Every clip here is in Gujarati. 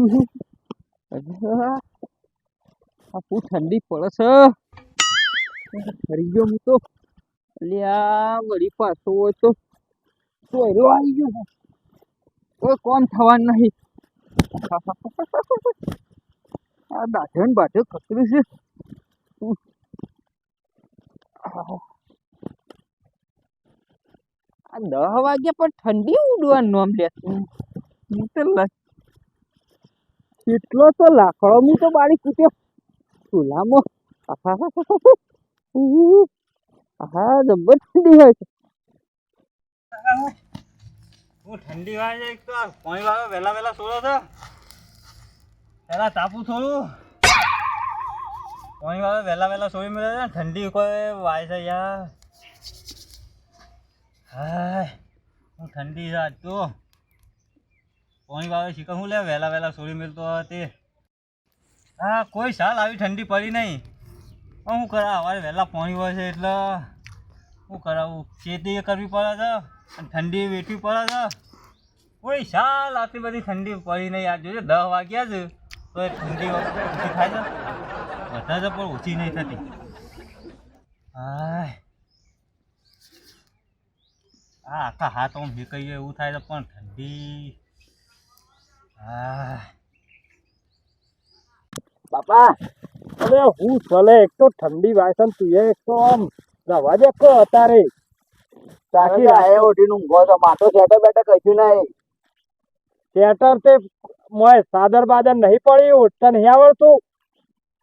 આ બહુ ઠંડી પડે છે? ફરી ગયો હું તો. અલ્યા વળી પાછો હોય તો. ચોયરો આવી ગયો કોઈ કોમ થવાનું નહીં? આ દાઢે ને બાઢે કકડ્યું છે. આ દહ વાગ્યા પર ઠંડી ઉડવાનું નામ લેતું હું તો લ- કેટલો તો લાકડો હું તો બાળી કૂટ્યો. ચૂલામાં. હા જબ્બર ઠંડી હોય છે. હું ઠંડી વાળે એક તો. પાણી વાળો વહેલા વહેલા છોડો છો. પહેલા તાપું થોડું પોણી વાળો વહેલા વહેલા છોડી મળે છે. ઠંડી કોઈ વાય છે યાર. હાય. હું ઠંડી આજ તો. પાણી વાવે શીખર હું લે? વહેલા વહેલા છોડી મળતો તે. હા કોઈ સાલ આવી ઠંડી પડી નહીં. પણ હું કરા અમારે વહેલા પાણી હોય છે એટલે શું કરાવું ખેતી કરવી પડે છે અને ઠંડી વેઠવી પડે છે. કોઈ સાલ આટલી બધી ઠંડી પડી નહીં. આ જોજે દસ વાગ્યા છે તો એ ઠંડી ઓછી થાય છે. વધારે પણ ઓછી નહીં થતી. હા આખા હાથ આમ ભીકાઈએ એવું થાય છે, પણ ઠંડી બાપા અરે હું ચલે એક તો ઠંડી વાસન તું એક તો આમ રવા દે કો અતારે. સાચી આયા ઓઢીને ઊંઘો તો માથો સેટે બેટે કશું નહીં. સેટર તે મોય સાદર બાદર નહીં પડી ઉઠતા નહીં આવડતું.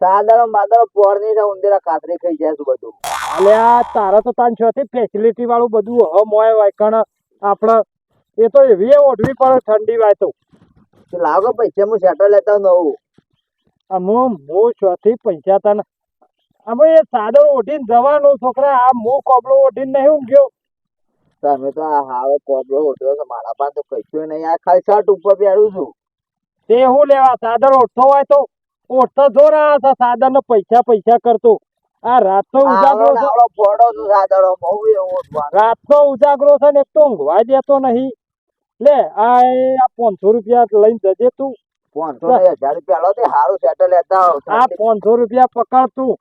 સાદર બાદર પોરની ને ઉંદેરા કાતરી ખાઈ જાય છે બધું. અલે આ તારા તો તાન છોથી ફેસિલિટી વાળું બધું હ મોય વાયકણ આપણે એ તો એવી ઓઢવી પડે ઠંડી વાય તો. લાવો પૈસા હું સેટર લેતા નવું. અમુક હું છોથી પૈસા તને અમે એ સાદર ઓઢીને જવાનું છોકરા આ હું કોબળો ઓઢીને નહીં ઊંઘ્યો. તમે તો આ હારો કોબળો ઓઢ્યો છે મારા પાસે તો કશું નહીં આ ખાલી શર્ટ ઉપર પહેરું છું. તે હું લેવા સાદર ઓઢતો હોય તો ઓઢતો રહ્યા આ સાદર ને પૈસા પૈસા કરતો. આ રાતનો ઉજાગરો છે. ફોડો છું સાદડો બહુ એવું રાતનો ઉજાગરો છે ને એક તો ઊંઘવા દેતો નહીં. લે આ આ પાંચસો રૂપિયા લઈને જજે તું. પાંચસો હજાર રૂપિયા લો તે હારું સેટર લેતા આ પાંચસો રૂપિયા પકડ તું.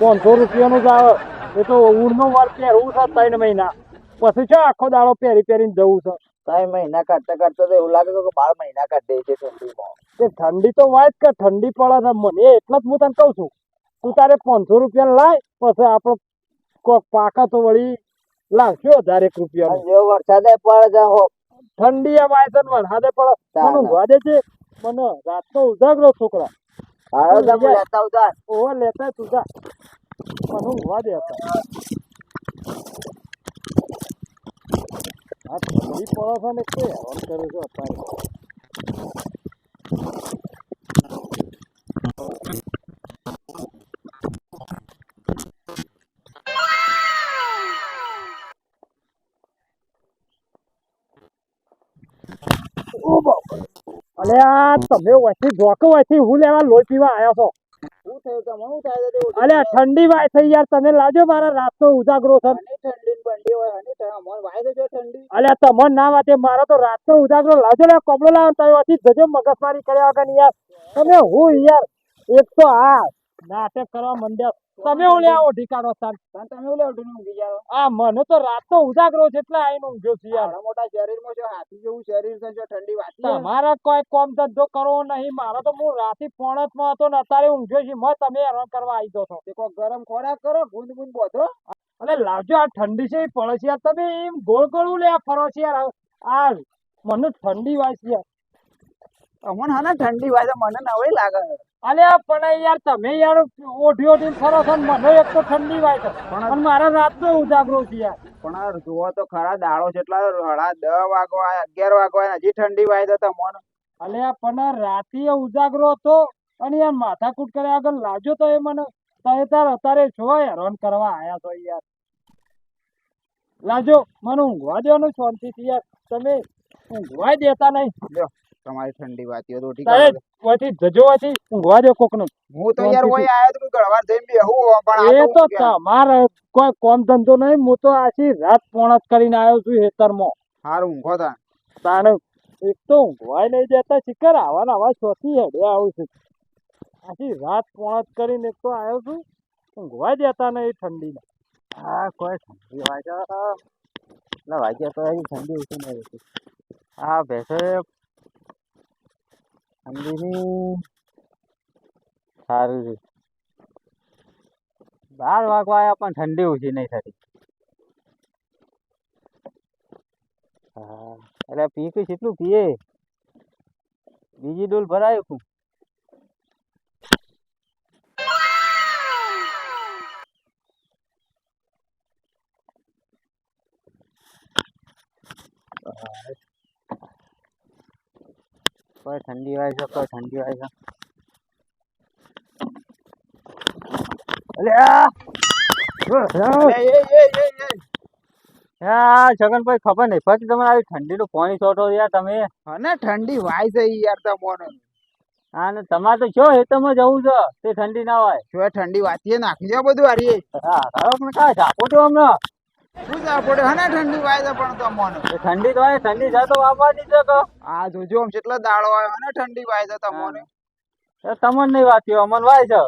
પાંચસો રૂપિયાનું જ આવે. એ તો ઊંડનો વાર પહેરવું છે ત્રણ મહિના. પછી છે આખો દાડો પહેરી પહેરીને જવું છે. ત્રણ મહિના કાઢતા કાઢતા તો એવું લાગે કે બાર મહિના કાઢી દે છે ઠંડીમાં. તે ઠંડી તો વાત કે ઠંડી પડે છે. મને એટલે જ હું તને કહું છું. તું તારે પાંચસો રૂપિયા લાય પછી આપણો કોક પાકા તો વળી લાવશું હજાર એક રૂપિયા વરસાદ પડે છે હો ઠંડી આ વાયસન વરસાદે પડે પડો મને ઊંઘવા છે મને રાતનો ઉજાગરો છોકરા. હારો તમે લેતા આવતા ઓહો લેતા તું જા મને હું દે હતા. આ ઠંડી પડે છે ને કે હેરાન કરે છે અત્યારે ઓ બાપા. અલે આ તમે વચ્ચે જોકો વચ્ચે હું લેવા લોહી પીવા આવ્યો છો. શું થયું તમને શું થાય છે અલે આ ઠંડી વાય થઈ યાર તમે લાજો મારા રાતનો ઉજાગરો છે. હોય તમે ના વાતે મારો તો રાતનો ઉજાગરો લાજો લે કપડો લાવો તમે જજો મગજમારી કર્યા વગર યાર. તમે હું યાર એક તો આ નાટક કરવા મંડ્યા. તમે ઓલે આવો ઢીકાડો સ્થાન તમે ઓલે ઓઢીને ઊંઘી જાઓ. આ મને તો રાતનો ઉજાગરો છે એટલે આઈને ઊંઘ્યો છું યાર. મોટા શરીરમાં જો હાથી જેવું શરીર છે જો ઠંડી વાત તમારા કોઈ કોમ ધંધો કરવો નહીં. મારો તો હું રાતે પોણતમાં હતો ને અત્યારે ઊંઘ્યો છું. મત તમે હેરાન કરવા આવી દો છો. કોક ગરમ ખોરાક કરો ગુંદ ગુંદ બોધો. અરે લાવજો આ ઠંડી છે પડે છે યાર. તમે એમ ગોળ ગોળું લે ફરો છે યાર. આ મને ઠંડી વાય છે યાર. અમોને હા ઠંડી વાય તો મને નવાઈ લાગે. અલે પણ યાર તમે યાર ઓઢી ઓઢી ફરો છો ને મને એક તો ઠંડી વાય છે. પણ મારા મારા રાતનો ઉજાગરો છે યાર. પણ જુઓ તો ખરા દાડો છે એટલા હળા દસ વાગો અગિયાર વાગો હજી ઠંડી વાય તો તમને અલે પણ રાતે ઉજાગરો હતો અને યાર માથાકૂટ કરે આગળ લાજો તો એ મને. તમે તાર અત્યારે છો હેરાન કરવા આયા છો યાર. લાજો મને ઊંઘવા દેવાનું શાંતિથી યાર. તમે ઊંઘવા દેતા નહીં. તમારી ઠંડી વાતી હોય પછી ઉઠી જજો વચ્ચે ઊંઘવા દે કોકનો. હું તો યાર. ઓય આયો તો ગળવાર જઈને બેહું હો, પણ એ તો તમાર કોઈ કોમ ધંધો નહીં હું તો આછી રાત પોણત કરીને આવ્યો છું હેતરમાં હારું ઊંઘો તા તાણે એક તો ઊંઘવાય નહીં જતા શિકર આવા ને આવા ચોથી હેડે આવું છું. આથી રાત પોણત કરીને એક તો આવ્યો છું ઊંઘવા જતા નહીં ઠંડીમાં હા કોઈ ઠંડી વાગે એટલે વાગ્યા તો ઠંડી ઓછી નહીં હા ભેંસે ઠંડીની સારું છે બાર વાગવા આવ્યા પણ ઠંડી ઓછી નહીં થતી. હા, એટલે પી કે કેટલું પીએ? બીજી ડોલ ભરાય કોઈ ઠંડી વાય છે કોઈ ઠંડી વાય છે. છગનભાઈ ખબર નહીં પછી તમે આવી ઠંડીનું પાણી છોટો યાર તમે. અને ઠંડી વાય છે યાર તમારો. હા ને તમારે તો છો હેતરમાં જવું છે તે ઠંડી ના હોય. જો ઠંડી વાતીએ નાખી દો બધું હારીએ. હા પણ કાંઈ ઝાપો છો હમણાં. શું જા પડે? હને ઠંડી વાય પણ ઠંડી તો હોય ઠંડી તો આ જોજો આમ કેટલા દાડો આવ્યો હને ઠંડી વાય છે તમને. તમને નહીં અમને વાય છે.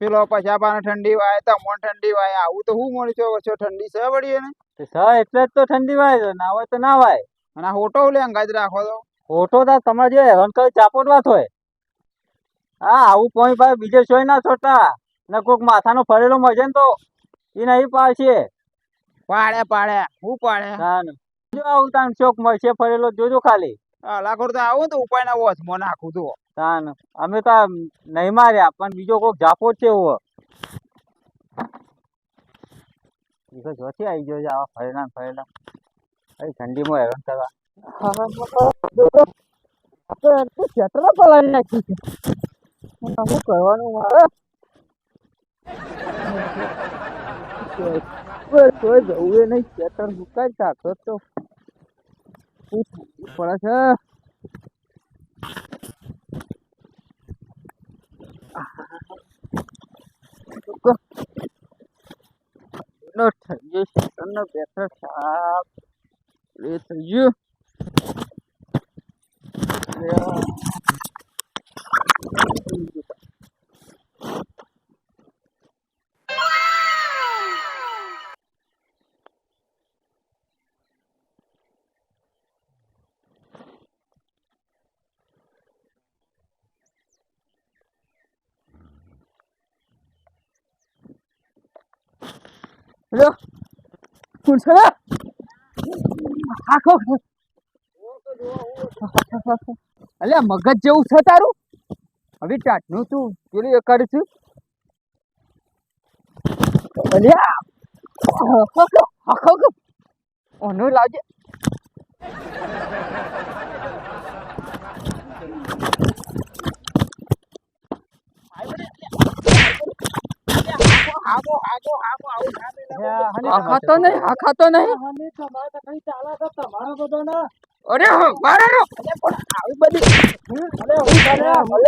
પેલો પછાપાને ઠંડી વાય તમોને ઠંડી વાય આવું તો હું મળી છો ઠંડી છે વળી એને. સ એટલે જ તો ઠંડી વાય છે ના હોય તો ના વાય. અને આ હોટો લે અંગાજ રાખો તો? હોટો તો તમારે જે હેરાન કરી ચાપોટવા થોય હા આવું પોઈ ભાઈ બીજે સોય ના છોટા. ને કોઈક માથાનો ફરેલો મજે ને તો એ નહીં પાડશે. પાડે પાડે. હું પાડે? જો આવું તાન ચોક મળશે ફરેલો જોજો ખાલી. લાખો તો આવું તો ઉપાય ના હોત મને નાખું તો. તાન. અમે તો નહીં માર્યા પણ બીજો કોઈક જાપો છે એવો બીજો જોથી આવી ગયો છે આવા ફરેલા ને ફરેલા. અહીં ઠંડીમાં હેરાન કરવા. ચેતરા પલાળી નાખી છે. શું કરવાનું મારે? કોઈ જવું એ નહીં ખેતર સુકાઈ તાકતો તો પડે છે. નો થઈ ગયો ખેતરનો બેઠો સાપ. એ થઈ ગયું. લે આ. લો કુછ આખો અલ્યા મગજ જેવું છે તારું હવે ટાટનું તું પેલું એ કરીશું અલ્યા આખો ઓનો લાવજે આગો હાગો હાગો આવું ના મેલે. આ ખાતો નહીં આ ખાતો નહીં. અને તમારે તો કઈ ચાલે છે તમારો બધો ના. અરે મારે રો આવી બધી અરે હું કરે હું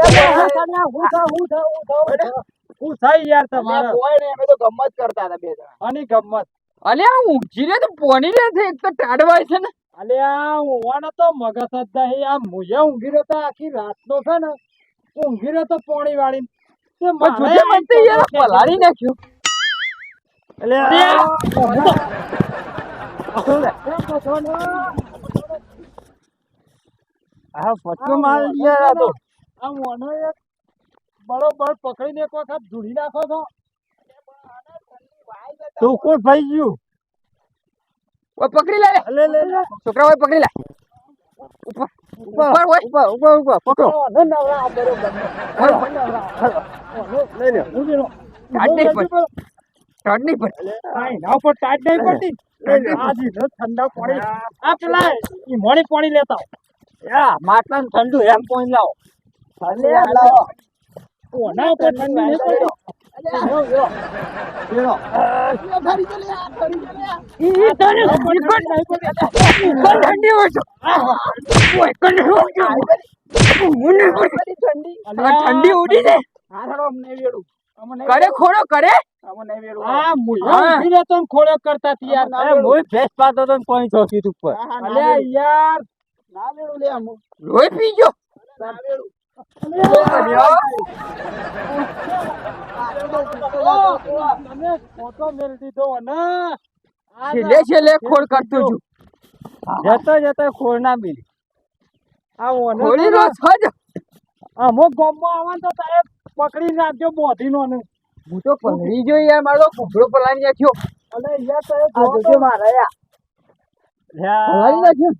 કરે હું થા હું થા હું થા હું થાય યાર તમારે. કોઈ નહીં અમે તો ગમત કરતા હતા બે જણા. આની ગમત. અલ્યા ઊંઘી રે તો પોની લે છે એક તો ટાડવાય છે ને. અલ્યા ઊંઘવાનો તો મગજ જ નહીં આ મુજે ઊંઘી રહ્યો તો આખી રાતનો છે ને ઊંઘી રહ્યો તો પોણી વાળી તે યાર પલાળી નાખ્યું. ને? આ પચ્ચો માર તો. આ મોનો એક બરોબર પકડીને એક વખત ધૂળી નાખો છો. તું કોણ ભાઈ ગયું? ઓય પકડી લે. લે લે લે છોકરા ઓય પકડી લે. ઉપર ઉપર ઓય. ઉપર ઉપર ઉપર પકડો. ઓને નવરા બરોબર. લઈ લે ઊંધી લો ટાટ નહીં ટાટ નહીં પડતી. એના ઉપર ટાટ નહીં પડતી ઠંડા પાણી આ પેલા ઈ મોણી પાણી લેતા. યા માટલાનું ઠંડુ એમ પોઈન્ટ લાવો. લાવો. ઓના ઉપર ઠંડી નહીં પડતી ઠંડી. પણ ઠંડી ઠંડી ઉડી છે કરે ખોડો કરે? હા. ઊભી રહેતો ને ખોળ્યો કરતા તી યાર અરે મોય ભેંસ પાતો તો ને પોઈન્ટ ચોકી ઉપર. ના યાર. ના લેવું લે આમ. લોહી પી ગયો? ના લેવું તમે ફોટો મેલ દીધો ને છેલ્લે છેલ્લે ખોળ કરતો છું. જતો જતો ખોર ના મિલી. આવો નો અમુક ગામમાં આવવાનું તો તારે પકડી નાખજો બોધી નો હું તો પકડી જો યાર મારો કુબડો પલાળી નાખ્યો અને યાર તો મારા યાર. નાખ્યો?